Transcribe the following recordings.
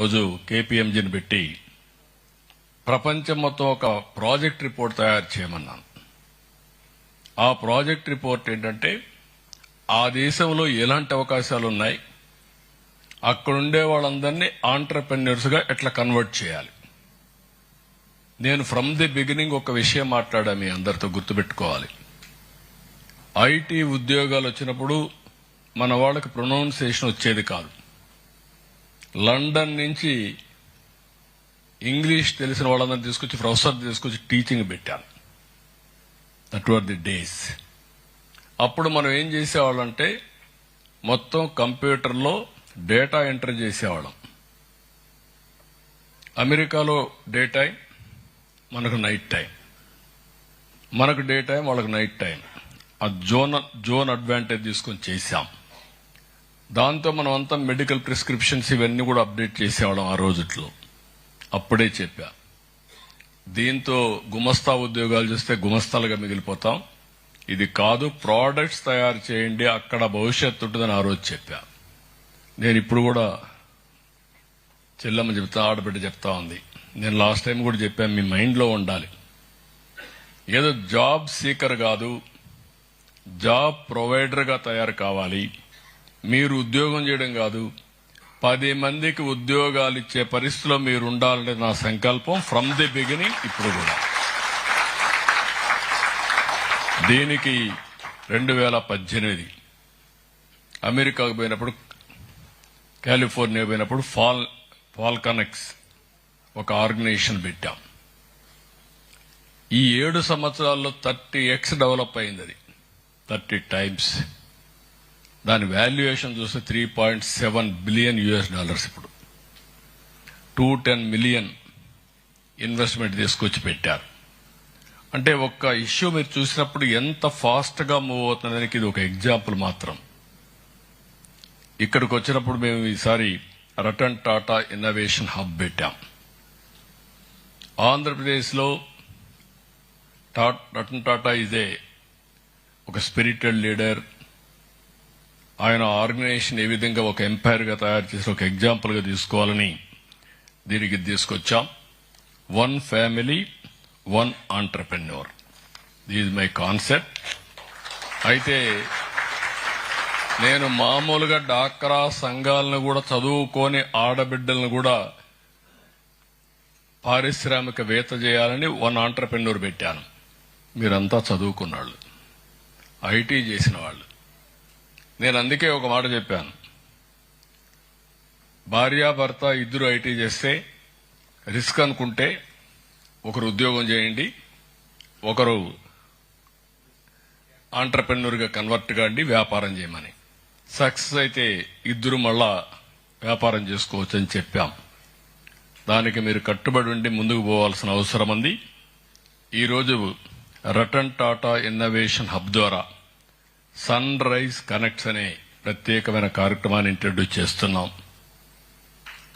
రోజు కేపీఎంజీని పెట్టి ప్రపంచం మొత్తం ఒక ప్రాజెక్ట్ రిపోర్ట్ తయారు చేయమన్నాను. ఆ ప్రాజెక్ట్ రిపోర్ట్ ఏంటంటే ఆ దేశంలో ఎలాంటి అవకాశాలు ఉన్నాయి? అక్కడుండే వాళ్ళందరినీ ఆంటర్ప్రెన్యూర్స్గా ఎట్లా కన్వర్ట్ చేయాలి? నేను ఫ్రమ్ ది బిగినింగ్ ఒక విషయం మాట్లాడా మీ అందరితో గుర్తుపెట్టుకోవాలి. ఐటీ ఉద్యోగాలు వచ్చినప్పుడు మన వాళ్ళకి ప్రొనౌన్సియేషన్ వచ్చేది కాదు. లండన్ నుంచి ఇంగ్లీష్ తెలిసిన వాళ్ళందరినీ తీసుకొచ్చి ప్రొఫెసర్ తీసుకొచ్చి టీచింగ్ పెట్టాను. దట్ వర్ ది డేస్ అప్పుడు మనం ఏం చేసేవాళ్ళంటే మొత్తం కంప్యూటర్లో డేటా ఎంటర్ చేసేవాళ్ళం. అమెరికాలో డే టైం మనకు నైట్ టైం. మనకు డే టైం వాళ్ళకు నైట్ టైం. ఆ జోన్ జోన్ అడ్వాంటేజ్ తీసుకొని చేశాం. దాంతో మనం అంతా మెడికల్ ప్రిస్క్రిప్షన్స్ ఇవన్నీ కూడా అప్డేట్ చేసేవాళ్ళం ఆ రోజుట్లో. అప్పుడే చెప్పా. దీంతో గుమస్తా ఉద్యోగాలు చేస్తే గుమస్తాలుగా మిగిలిపోతాం. ఇది కాదు ప్రోడక్ట్స్ తయారు చేయండి అక్కడ భవిష్యత్తు ఉంటుందని ఆ రోజు చెప్పా. నేను ఇప్పుడు కూడా చెల్లమ్మ చెప్తా ఆడబిడ్డ చెప్తా ఉంది. నేను లాస్ట్ టైం కూడా చెప్పాను మీ మైండ్లో ఉండాలి. ఏదో జాబ్ సీకర్ కాదు జాబ్ ప్రొవైడర్గా తయారు కావాలి. మీరు ఉద్యోగం చేయడం కాదు. పది మందికి ఉద్యోగాలు ఇచ్చే పరిస్థితిలో మీరు ఉండాలనే నా సంకల్పం ఫ్రమ్ ది బిగినింగ్ ఇప్పుడు కూడా. దీనికి రెండు వేల పద్దెనిమిది అమెరికాకు పోయినప్పుడు కాలిఫోర్నియా పోయినప్పుడు ఫాల్ ఫాల్కనెక్స్ ఒక ఆర్గనైజేషన్ పెట్టాం. ఈ ఏడు సంవత్సరాల్లో థర్టీ ఎక్స్ డెవలప్ అయింది అది. Thirty times. దాని వాల్యుయేషన్ చూస్తే three point seven billion US dollars ఇప్పుడు. టూ టెన్ మిలియన్ ఇన్వెస్ట్మెంట్ తీసుకొచ్చి పెట్టారు. అంటే ఒక్క ఇష్యూ మీరు చూసినప్పుడు ఎంత ఫాస్ట్గా మూవ్ అవుతుందనేది ఇది ఒక ఎగ్జాంపుల్ మాత్రం. ఇక్కడికి వచ్చినప్పుడు మేము ఈసారి రతన్ టాటా ఇన్నోవేషన్ హబ్ పెట్టాం. ఆంధ్రప్రదేశ్లో టా- రతన్ టాటా ఇదే ఒక స్పిరిటెడ్ లీడర్. ఆయన ఆర్గనైజేషన్ ఏ విధంగా ఒక ఎంపైర్గా తయారు చేసి ఒక ఎగ్జాంపుల్గా తీసుకోవాలని దీనికి తీసుకొచ్చాం. One family one entrepreneur these my concept అయితే నేను మామూలుగా డాక్రా సంఘాలను కూడా చదువుకొని ఆడబిడ్డలను కూడా పారిశ్రామికవేత్త చేయాలని వన్ ఆంటర్ప్రెన్యూర్ పెట్టాను. మీరంతా చదువుకున్నాళ్ళు ఐటీ చేసిన వాళ్ళు. నేను అందుకే ఒక మాట చెప్పాను. భార్యాభర్త ఇద్దరు ఐటీ చేస్తే రిస్క్ అనుకుంటే ఒకరు ఉద్యోగం చేయండి ఒకరు ఆంటర్ప్రెన్యూర్గా కన్వర్ట్ కాండి వ్యాపారం చేయమని. సక్సెస్ అయితే ఇద్దరు మళ్ళా వ్యాపారం చేసుకోవచ్చు అని చెప్పాం. దానికి మీరు కట్టుబడి ఉండి ముందుకు పోవాల్సిన అవసరం ఉంది. ఈరోజు రటన్ టాటా ఇన్నోవేషన్ హబ్ ద్వారా సన్ రైజ్ కనెక్ట్స్ అనే ప్రత్యేకమైన కార్యక్రమాన్ని ఇంట్రడ్యూస్ చేస్తున్నాం.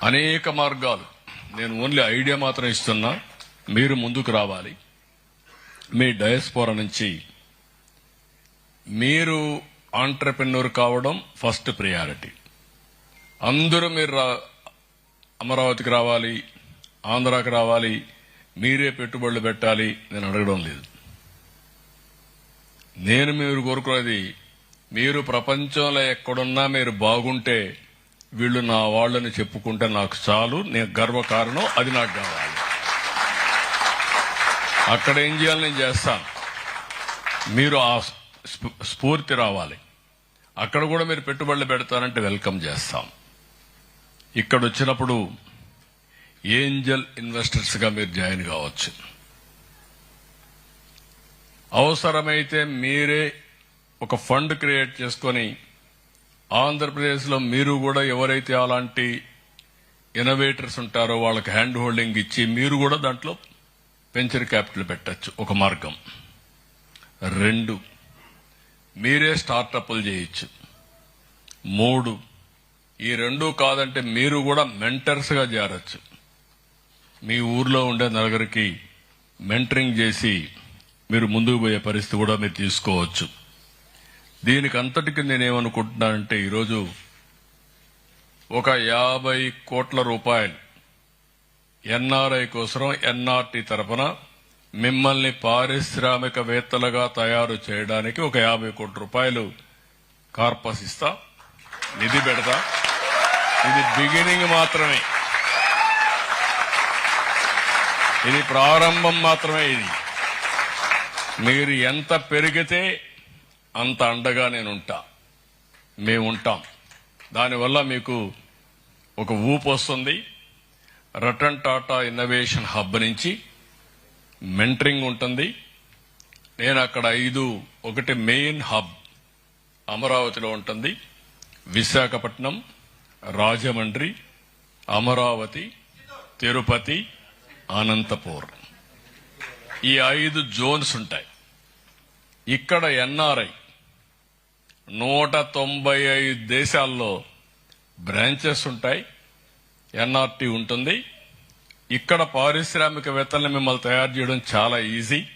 అనేక మార్గాలు. నేను ఓన్లీ ఐడియా మాత్రం ఇస్తున్నా. మీరు ముందుకు రావాలి. మీ డయస్పోరా నుంచి మీరు ఆంటర్ప్రెన్యూర్ కావడం ఫస్ట్ ప్రియారిటీ అందరూ మీరు రా- అమరావతికి రావాలి ఆంధ్రాకి రావాలి మీరే పెట్టుబడులు పెట్టాలి నేను అడగడం లేదు. నేను మీరు కోరుకునేది మీరు ప్రపంచంలో ఎక్కడున్నా మీరు బాగుంటే వీళ్ళు నా వాళ్ళని చెప్పుకుంటే నాకు చాలు నేను గర్వకారణం అది నాకు కావాలి. అక్కడ ఏం చేయాలి నేను చేస్తాను. మీరు ఆ స్ఫూ- స్ఫూర్తి రావాలి. అక్కడ కూడా మీరు పెట్టుబడులు పెడతానంటే వెల్కమ్ చేస్తాం. ఇక్కడ వచ్చినప్పుడు ఏంజల్ ఇన్వెస్టర్స్గా మీరు జాయిన్ కావచ్చు. అవసరమైతే మీరే ఒక ఫండ్ క్రియేట్ చేసుకొని ఆంధ్రప్రదేశ్లో మీరు కూడా ఎవరైతే అలాంటి ఇన్నోవేటర్స్ ఉంటారో వాళ్ళకి హ్యాండ్ హోల్డింగ్ ఇచ్చి మీరు కూడా దాంట్లో వెంచర్ క్యాపిటల్ పెట్టచ్చు. ఒక మార్గం. రెండు మీరే స్టార్టప్లు చేయొచ్చు. మూడు ఈ రెండు కాదంటే మీరు కూడా మెంటర్స్గా చేరచ్చు. మీ ఊర్లో ఉండే నలుగురికి మెంటరింగ్ చేసి మీరు ముందుకు పోయే పరిస్థితి కూడా మీరు తీసుకోవచ్చు. దీనికి అంతటికి నేనేమనుకుంటున్నానంటే ఈరోజు ఒక యాభై కోట్ల రూపాయలు ఎన్ఆర్ఐ కోసం ఎన్ఆర్టీ తరఫున మిమ్మల్ని పారిశ్రామికవేత్తలుగా తయారు చేయడానికి ఒక యాభై కోట్ల రూపాయలు కార్పస్ ఇస్తా నిధి పెడతా. ఇది బిగినింగ్ మాత్రమే. ఇది ప్రారంభం మాత్రమే ఇది. మీరు ఎంత పెరిగితే అంత అండగా నేను ఉంటా మేము ఉంటాం దానివల్ల మీకు ఒక ఊపు వస్తుంది. రటన్ టాటా ఇన్నోవేషన్ హబ్ నుంచి మెంటరింగ్ ఉంటుంది. నేను అక్కడ ఐదు ఒకటి మెయిన్ హబ్ అమరావతిలో ఉంటుంది. విశాఖపట్నం రాజమండ్రి అమరావతి తిరుపతి అనంతపూర్. ఈ ఐదు జోన్స్ ఉంటాయి. ఇక్కడ ఎన్ఆర్ఐ నూట తొంభై ఐదు దేశాల్లో బ్రాంచెస్ ఉంటాయి ఎన్ఆర్టీ ఉంటుంది. ఇక్కడ పారిశ్రామికవేత్తలను మిమ్మల్ని తయారు చేయడం చాలా ఈజీ.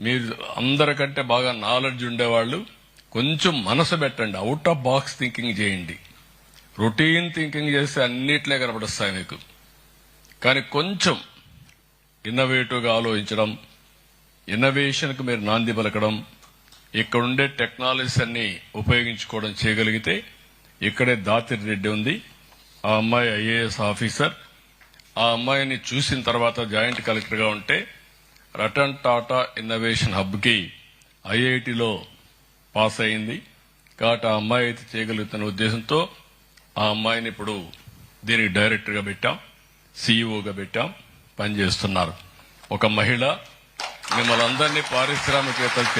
మీరు అందరికంటే బాగా నాలెడ్జ్ ఉండేవాళ్ళు కొంచెం మనసు పెట్టండి అవుట్ ఆఫ్ బాక్స్ థింకింగ్ చేయండి. రొటీన్ థింకింగ్ చేస్తే అన్నిట్లే కనపడుస్తాయి మీకు. కానీ కొంచెం ఇన్నోవేటివ్గా ఆలోచించడం ఇన్నోవేషన్కి మీరు నాంది పలకడం ఇక్కడ ఉండే టెక్నాలజీస్ అన్ని ఉపయోగించుకోవడం చేయగలిగితే ఇక్కడే దాతిరి రెడ్డి ఉంది. ఆ అమ్మాయి ఐఏఎస్ ఆఫీసర్. ఆ అమ్మాయిని చూసిన తర్వాత జాయింట్ కలెక్టర్గా ఉంటే రతన్ టాటా ఇన్నోవేషన్ హబ్కి ఐఐటిలో పాస్ అయింది. కాబట్టి ఆ అమ్మాయి అయితే చేయగలుగుతున్న ఉద్దేశంతో ఆ అమ్మాయిని ఇప్పుడు దీనికి డైరెక్టర్గా పెట్టాం సీఈఓగా పెట్టాం పనిచేస్తున్నారు. ఒక మహిళ మిమ్మల్ని అందరినీ పారిశ్రామికవేత్తలు